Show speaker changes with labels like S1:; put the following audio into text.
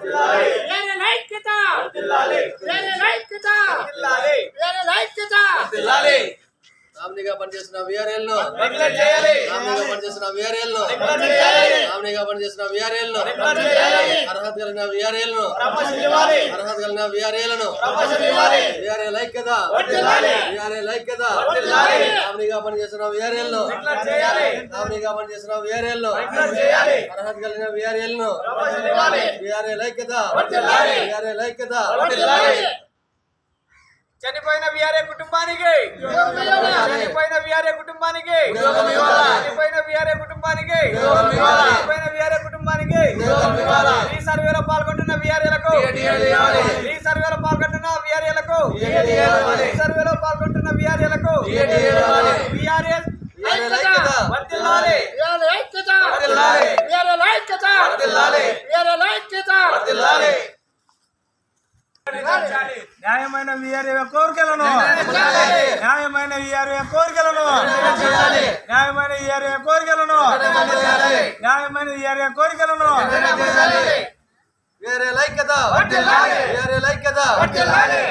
S1: వేరే ఐక్యత వేరే ఐక్యత వేరే ఐక్యత
S2: నామినీగా పనిచేసిన విఆర్ఎల్ను
S3: రెగ్యులర్ చేయాలి.
S2: నామినీగా పనిచేసిన విఆర్ఎల్ను
S3: రెగ్యులర్ చేయాలి.
S2: నామినీగా పనిచేసిన విఆర్ఎల్ను
S3: రెగ్యులర్ చేయాలి.
S2: అర్హత కలిగిన విఆర్ఎల్ను
S3: ప్రమోషన్ ఇవ్వాలి.
S2: అర్హత కలిగిన విఆర్ఎల్ను
S3: ప్రమోషన్ ఇవ్వాలి.
S2: విఆర్ఎల్ ఐక్యత
S3: వర్ధిల్లాలి.
S2: విఆర్ఎల్ ఐక్యత
S3: వర్ధిల్లాలి.
S2: నామినీగా పనిచేసిన విఆర్ఎల్ను
S3: రెగ్యులర్ చేయాలి.
S2: నామినీగా పనిచేసిన విఆర్ఎల్ను
S3: రెగ్యులర్ చేయాలి.
S2: అర్హత కలిగిన విఆర్ఎల్ను
S3: ప్రమోషన్ ఇవ్వాలి.
S2: విఆర్ఎల్ ఐక్యత
S3: వర్ధిల్లాలి.
S2: విఆర్ఎల్ ఐక్యత
S3: వర్ధిల్లాలి. చనిపోయిన విఆర్ఏ కుటుంబానికి చనిపోయిన విఆర్ఏ కుటుంబానికి. చనిపోయిన విఆర్ఏ కుటుంబానికి. చనిపోయిన విఆర్ఏ కుటుంబానికి. ఈ సర్వేలో పాల్గొంటున్న విఆర్ఏలకు. ఈ సర్వేలో పాల్గొంటున్న విఆర్ఏలకు. ఈ సర్వేలో పాల్గొంటున్న విఆర్ఏలకు. విఆర్ఏ
S2: విఆర్ఎల్ ఐక్యత.
S3: వర్ధిల్లాలి.
S1: వేరే ఐక్యత.
S4: న్యాయమైన వీఆర్ఏ కోరికలను
S3: నెరవేర్చాలి.
S4: న్యాయమైన వీఆర్ఏ కోరికలను
S2: చేయాలి.
S4: న్యాయమైన వీఆర్ఏ కోరికలను
S2: చేయాలి.
S4: న్యాయమైన వీఆర్ఏ కోరికలను
S2: విఆర్ఎల్ ఐక్యత
S3: వర్ధిల్లాలి.
S2: విఆర్ఎల్ ఐక్యత
S3: వర్ధిల్లాలి.